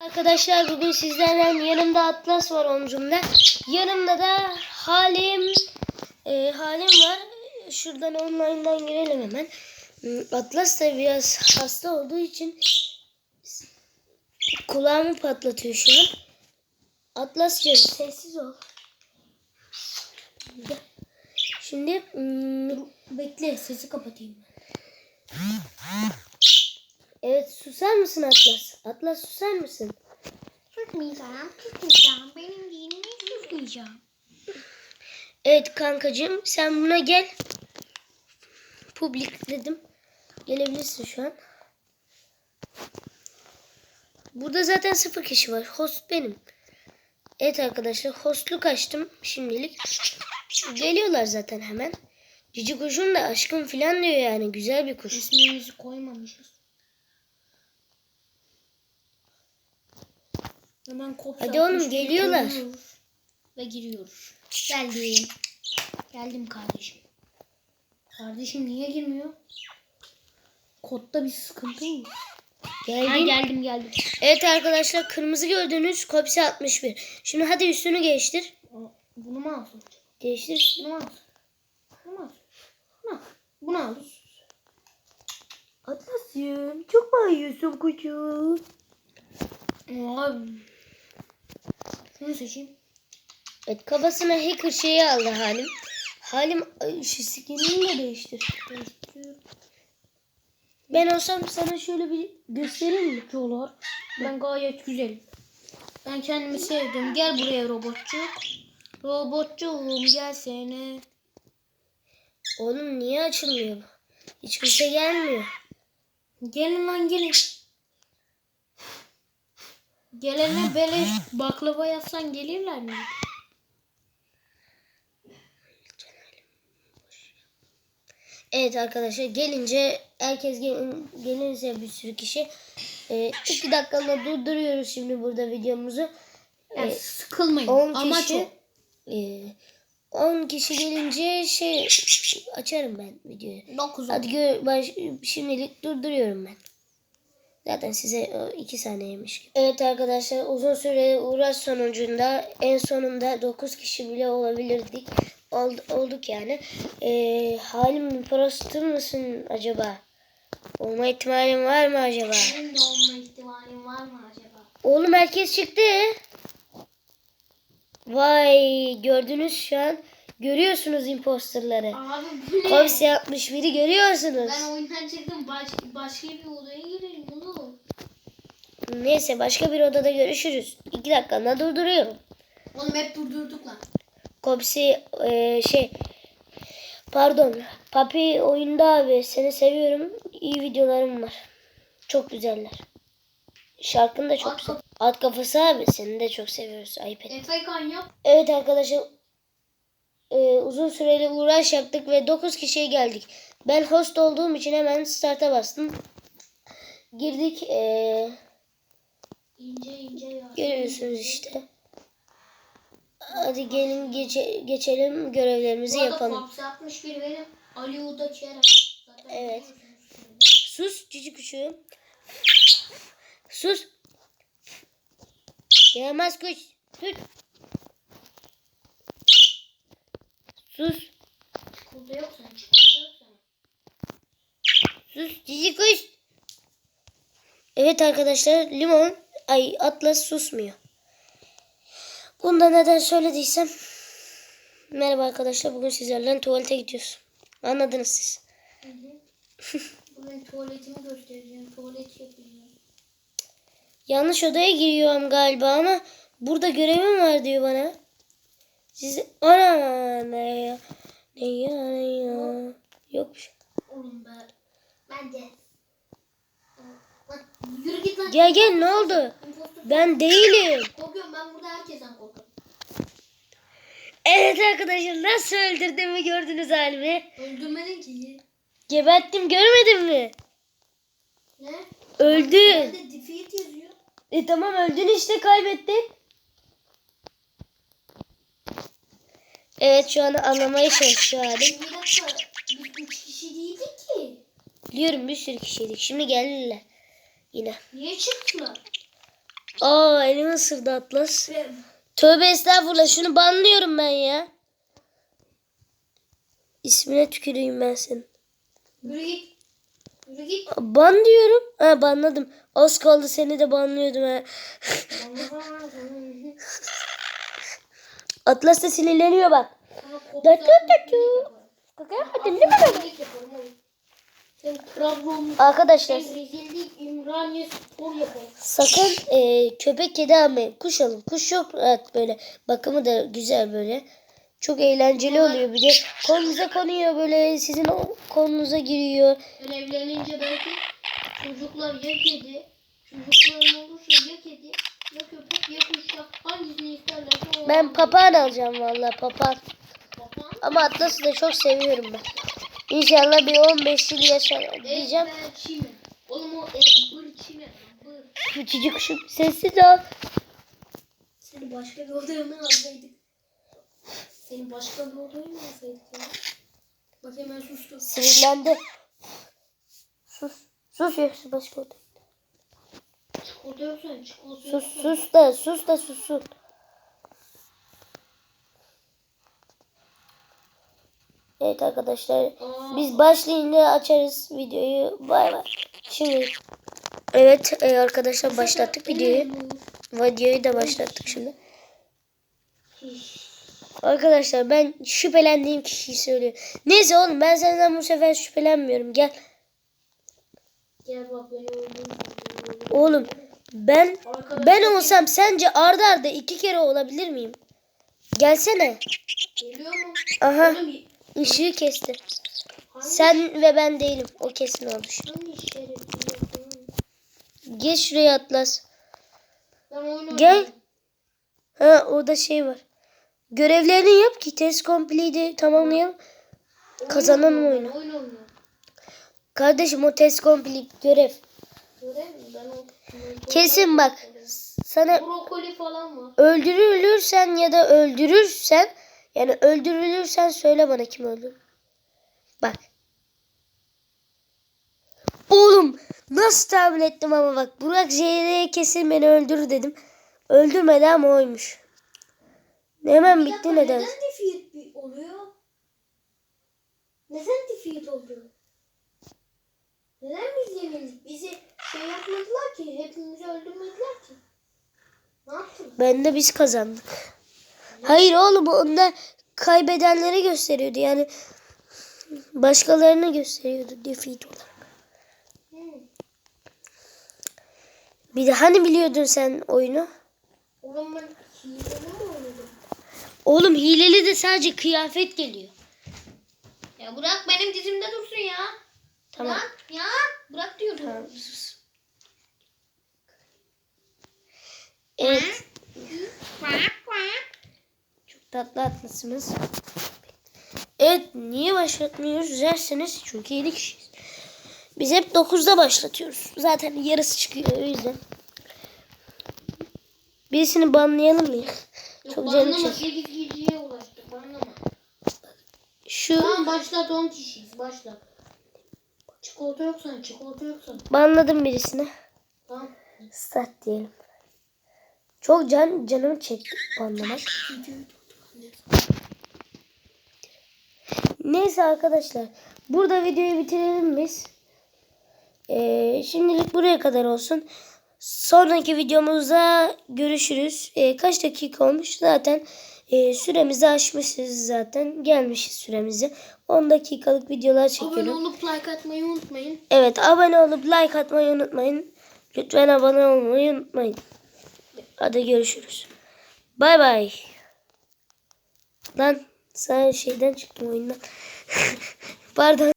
Arkadaşlar bugün sizlerden yanımda Atlas var omzumda. Yanımda da Halim e, Halim var. Şuradan online'dan girelim hemen. Hmm, Atlas da biraz hasta olduğu için kulağımı patlatıyor şu an. Atlas'cığım sessiz ol. Şimdi hmm, bekle sesi kapatayım. Evet susar mısın Atlas? Atlas susar mısın? Tutmayacağım, tutmayacağım. Benim dinimi tutmayacağım. Evet kankacığım sen buna gel. Publik dedim. Gelebilirsin şu an. Burada zaten sıfır kişi var. Host benim. Evet arkadaşlar hostluk açtım şimdilik. Geliyorlar zaten hemen. Cici kuşum da aşkım filan diyor yani. Güzel bir kuş. İsmimizi koymamışız. Hemen kopya Hadi oğlum, geliyorlar. Ve giriyoruz. Geldim. Geldim kardeşim. Kardeşim niye girmiyor? Kodda bir sıkıntı mı? Geldim. Ha, geldim geldim. Evet arkadaşlar kırmızı gördüğünüz Kopsi 61. Şimdi hadi üstünü değiştir. Aa, Bunu mu alsın? Değiştir. Bunu mu alsın? Bunu mu alsın? Bunu al. Bunu al. Atlas'cığım çok bağırıyorsun koçum. Abi. Şunu seçeyim. Evet kafasına hacker şeyi aldı Halim. Halim ay, şu skinini de değiştir. Ben olsam sana şöyle bir göstereyim mi? Yolar. Ben gayet güzelim. Ben kendimi sevdim. Gel buraya robotçuk. Robotçuğum gelsene. Oğlum niye açılmıyor bu? Hiç kimse gelmiyor. Gelin lan gelin. Gelene beleş baklava yapsan gelirler mi? Evet arkadaşlar gelince herkes gelin, gelirse bir sürü kişi e, iki dakikalığına durduruyoruz şimdi burada videomuzu. Yani sıkılmayın. 10 Ama kişi çok. e, 10 kişi gelince şey açarım ben videoyu. 9 Hadi gör, baş, şimdilik durduruyorum ben. Zaten size 2 saniyeymiş gibi. Evet arkadaşlar uzun süre uğraş sonucunda en sonunda 9 kişi bile olabilirdik. Ol- olduk yani. Ee, halim imposter mısın acaba? Olma ihtimalin var mı acaba? Benim de olma ihtimalim var mı acaba? Oğlum herkes çıktı. Vay gördünüz şu an. Görüyorsunuz imposterları. Abi bu ne? Kopsi 61'i görüyorsunuz. Ben oyundan çıktım. Baş, başka bir odaya girelim oğlum. Neyse başka bir odada görüşürüz. 2 dakikamda durduruyorum. Oğlum hep durdurduk lan. Kopsi e, şey pardon Papi oyunda abi seni seviyorum. İyi videolarım var. Çok güzeller. Şarkın da çok At güzel. At kafası abi seni de çok seviyoruz. Ayıp et. Efekan yap. Evet arkadaşlar e, uzun süreli uğraş yaptık ve 9 kişiye geldik. Ben host olduğum için hemen start'a bastım. Girdik. E, İnce ince görüyorsunuz işte. Hadi gelin geçe- geçelim görevlerimizi yapalım. 61 benim. Ali Evet. biliyorsunuz. Sus cici kuşum. Sus. Gelmez kuş. Sus. Sus. Yok. Sus cici kuş. Evet arkadaşlar limon ay atlas susmuyor. Bunda neden söylediysem merhaba arkadaşlar bugün sizlerle tuvalete gidiyoruz. Anladınız siz. Hı hı. Bugün tuvaletimi göstereceğim. Tuvalet yapacağım. Yanlış odaya giriyorum galiba ama burada görevim var diyor bana. Siz ana ne ya ne ya ne ya yokmuş. Oğlum be. Ben de. Lan yürü git lan. Gel gel ne oldu? Ben değilim. Korkuyorum ben burada herkesten korkuyorum. Evet arkadaşlar nasıl öldürdüğümü gördünüz halimi. Öldürmedin ki. Geberttim görmedin mi? Ne? Öldü. Nerede defeat yazıyor. E tamam öldün işte kaybettin. Evet şu an anlamaya çalışıyor halim. Bir kişi değildik ki. Biliyorum bir sürü kişiydik. Şimdi geldiler. Yine. Niye çıktılar? Aa elimi ısırdı Atlas. Tövbe estağfurullah şunu banlıyorum ben ya. İsmine tüküreyim ben senin. Yürü git. Yürü git. Ban diyorum. Ha banladım. Az kaldı seni de banlıyordum ha. Atlas da sinirleniyor bak. Arkadaşlar sakın e, köpek kedi almayın. Kuş alın. Kuş çok rahat böyle. Bakımı da güzel böyle. Çok eğlenceli oluyor bir de. Kolunuza konuyor böyle. Sizin o kolunuza giriyor. Ben evlenince belki çocuklar ya kedi, çocuklarım olursa ya kedi, ya köpek, ya kuşak. Hangisini isterlerse Ben papağan alacağım vallahi papağan. Ama Atlas'ı da çok seviyorum ben. İnşallah bir 15 yıl yaşar diyeceğim. Oğlum o ezber çime. Bır. Küçücük kuşum sessiz ol. Seni başka bir odaya mı alsaydık? Seni başka bir odaya mı alsaydık? Bak hemen sustu. Sinirlendi. Sus. Sus yoksa başka oda. Çikolata yoksa çikolata Sus sus da sus da susun. Evet arkadaşlar biz başlayınca açarız videoyu. Bay bay. Şimdi evet e, arkadaşlar başlattık videoyu. Videoyu da başlattık şimdi. Arkadaşlar ben şüphelendiğim kişiyi söylüyorum. Neyse oğlum ben senden bu sefer şüphelenmiyorum. Gel. Gel bak. Oğlum ben ben olsam sence arda arda iki kere olabilir miyim? Gelsene. Geliyor mu? Aha Oğlum ışığı kesti. Sen ve ben değilim. O kesin yaptın? Geç şuraya Atlas. Gel. Ha orada şey var. Görevlerini yap ki test complete'i tamamlayalım. Oynuyorum oyunu. Kardeşim o test complete görev. Kesin bak. Sana Brokoli falan var. öldürülürsen ya da öldürürsen yani öldürülürsen söyle bana kim öldü. Bak. Oğlum nasıl tahmin ettim ama bak Burak JR'ye kesin beni öldürür dedim. Öldürmedi ama oymuş. Hemen bitti neden? Neden defeat oluyor? Neden defeat oluyor? Neden biz yenildik? Bizi şey yapmadılar ki. Hepimizi öldürmediler ki. Ne yaptın? Ben de biz kazandık. Hayır oğlum onda kaybedenleri gösteriyordu yani başkalarını gösteriyordu defeat olarak. Bir de hani biliyordun sen oyunu? O zaman hileli mi oynadım? Oğlum hileli de sadece kıyafet geliyor. Ya bırak benim dizimde dursun ya. Tamam. Bırak ya. Bırak diyorum. Tamam sus. Evet. Atlasınız. Evet niye başlatmıyoruz derseniz çünkü 7 kişiyiz. Biz hep 9'da başlatıyoruz. Zaten yarısı çıkıyor o yüzden. Birisini banlayalım mı? Yok, Çok canım banlama. çek. 8 kişiye ulaştık. Banlama. Şu Tamam başlat 10 kişiyiz. Başlat. Çikolata yoksa çikolata yoksa. banladım birisini. Tamam. Start diyelim. Çok can canımı çekti banlamak. Neyse arkadaşlar. Burada videoyu bitirelim biz. Ee, şimdilik buraya kadar olsun. Sonraki videomuzda görüşürüz. Ee, kaç dakika olmuş? Zaten e, süremizi aşmışız zaten. Gelmişiz süremizi. 10 dakikalık videolar Abone çekiyorum. olup like atmayı unutmayın. Evet abone olup like atmayı unutmayın. Lütfen abone olmayı unutmayın. Hadi görüşürüz. Bay bay. Lan sen şeyden çıktım oyundan. Pardon.